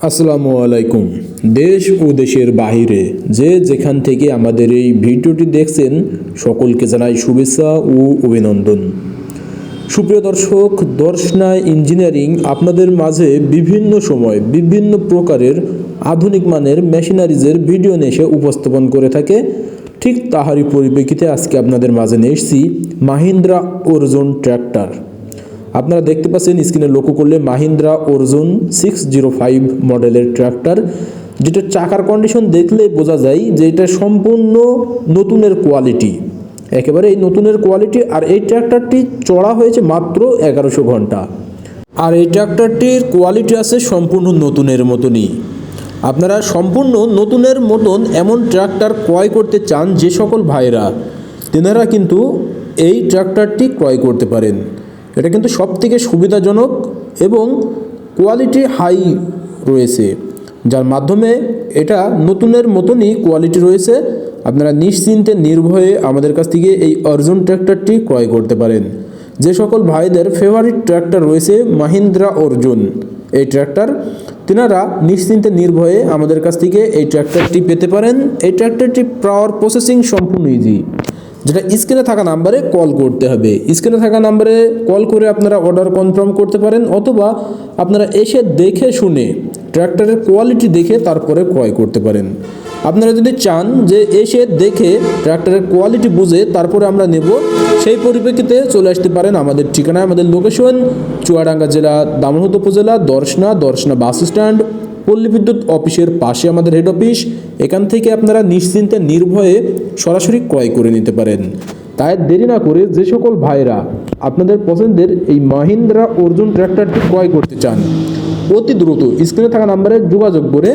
আসসালামু আলাইকুম। দেশ ও দেশের বাহিরে যে যেখান থেকে আমাদের এই ভিডিওটি দেখছেন, সকলকে জানাই শুভেচ্ছা ও অভিনন্দন। সুপ্রিয় দর্শক, দর্শনা ইঞ্জিনিয়ারিং আপনাদের মাঝে বিভিন্ন সময় বিভিন্ন প্রকারের আধুনিক মানের মেশিনারিজের ভিডিও নিয়ে এসে উপস্থাপন করে থাকে। ঠিক তাহারই পরিপ্রেক্ষিতে আজকে আপনাদের মাঝে নিয়ে এসেছি মাহিন্দ্রা অর্জুন ট্র্যাক্টর। আপনারা দেখতে পাচ্ছেন স্ক্রিনে লক্ষ্য করলে Mahindra Arjun six zero five মডেলের ট্র্যাক্টর, যেটা চাকার কন্ডিশন দেখলে বোঝা যায় যে এটা সম্পূর্ণ নতুনের কোয়ালিটি একেবারে এই নতুনের কোয়ালিটি আর এই ট্র্যাক্টরটি চড়া হয়েছে মাত্র এগারোশো ঘণ্টা। আর এই ট্র্যাক্টরটির কোয়ালিটি আছে সম্পূর্ণ নতুনের মতনই। আপনারা সম্পূর্ণ নতুনের মতন এমন ট্র্যাক্টর ক্রয় করতে চান যে সকল ভাইরা, তেনারা কিন্তু এই ট্র্যাক্টরটি ক্রয় করতে পারেন। এটা কিন্তু সব থেকে সুবিধাজনক এবং কোয়ালিটি হাই রয়েছে। যার মাধ্যমে এটা নতুনের মতনই কোয়ালিটি রয়েছে। আপনারা নিশ্চিন্তে নির্ভয়ে আমাদের কাছ থেকে এই অর্জুন ট্র্যাক্টরটি ক্রয় করতে পারেন। যে সকল ভাইদের ফেভারিট ট্র্যাক্টর রয়েছে, মাহিন্দ্রা অর্জুন এই ট্র্যাক্টর, তেনারা নিশ্চিন্তে নির্ভয়ে আমাদের কাছ থেকে এই ট্র্যাক্টরটি পেতে পারেন। এই ট্র্যাক্টরটি পাওয়ার প্রসেসিং সম্পূর্ণ ইজি যেটা স্ক্রিনে থাকা নাম্বারে কল করতে হবে। স্ক্রিনে থাকা নাম্বারে কল করে আপনারা অর্ডার কনফার্ম করতে পারেন অথবা আপনারা এসে দেখে শুনে ট্র্যাক্টরের কোয়ালিটি দেখে তারপরে ক্রয় করতে পারেন। আপনারা যদি চান যে এসে দেখে ট্র্যাক্টরের কোয়ালিটি বুঝে তারপরে আমরা নেব, সেই পরিপ্রেক্ষিতে চলে আসতে পারেন আমাদের ঠিকানায়, আমাদের লোকেশন চুয়াডাঙ্গা জেলা দামোহদ উপজেলা দর্শনা দর্শনা বাস স্ট্যান্ড পল্লী বিদ্যুৎ অফিসের পাশে আমাদের হেড অফিস এখান থেকে আপনারা নিশ্চিন্তে নির্ভয়ে সরাসরি ক্রয় করে নিতে পারেন। তাই দেরি না করে যে সকল ভাইরা আপনাদের পছন্দের এই মাহিন্দ্রা অর্জুন ট্র্যাক্টরটি ক্রয় করতে চান, অতি দ্রুত স্ক্রিনে থাকা নাম্বারে যোগাযোগ করে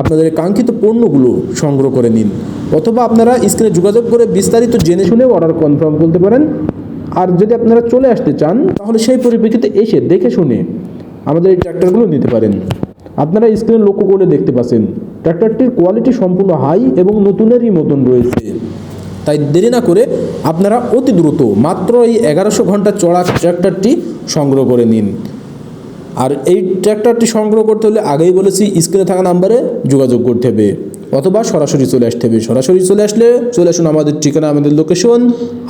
আপনাদের কাঙ্ক্ষিত পণ্যগুলো সংগ্রহ করে নিন। অথবা আপনারা স্ক্রিনে যোগাযোগ করে বিস্তারিত জেনে শুনে অর্ডার কনফার্ম করতে পারেন। আর যদি আপনারা চলে আসতে চান, তাহলে সেই পরিপ্রেক্ষিতে এসে দেখে শুনে আমাদের এই ট্র্যাক্টরগুলো নিতে পারেন। আপনারা স্ক্রিনে লক্ষ্য করে দেখতে পাচ্ছেন ট্র্যাক্টরটির কোয়ালিটি সম্পূর্ণ হাই এবং নতুনেরই মতন রয়েছে। তাই দেরি না করে আপনারা অতি দ্রুত মাত্র এই এগারোশো ঘণ্টা চড়া ট্র্যাক্টরটি সংগ্রহ করে নিন। আর এই ট্র্যাক্টরটি সংগ্রহ করতে হলে আগেই বলেছি স্ক্রিনে থাকা নাম্বারে যোগাযোগ করতে হবে। অথবা সরাসরি চলে আসতে হবে। সরাসরি চলে আসলে চলে আসুন আমাদের ঠিকানা, আমাদের লোকেশন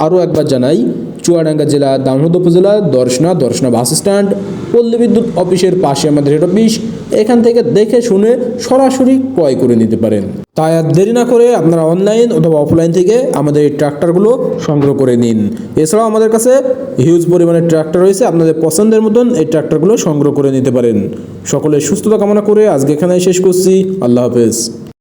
আরও একবার জানাই চুয়াডাঙ্গা জেলা দামোদ উপজেলা দর্শনা দর্শনা বাস স্ট্যান্ড, পল্লী বিদ্যুৎ অফিসের পাশে আমাদের হেড অফিস এখান থেকে দেখে শুনে সরাসরি ক্রয় করে নিতে পারেন। তাই আর দেরি না করে আপনারা অনলাইন অথবা অফলাইন থেকে আমাদের এই ট্র্যাক্টরগুলো সংগ্রহ করে নিন। এছাড়াও আমাদের কাছে হিউজ পরিমাণের ট্র্যাক্টর রয়েছে। আপনাদের পছন্দের মতন এই ট্র্যাক্টরগুলো সংগ্রহ করে নিতে পারেন। সকলের সুস্থতা কামনা করে আজকে এখানে শেষ করছি। আল্লাহ হাফেজ।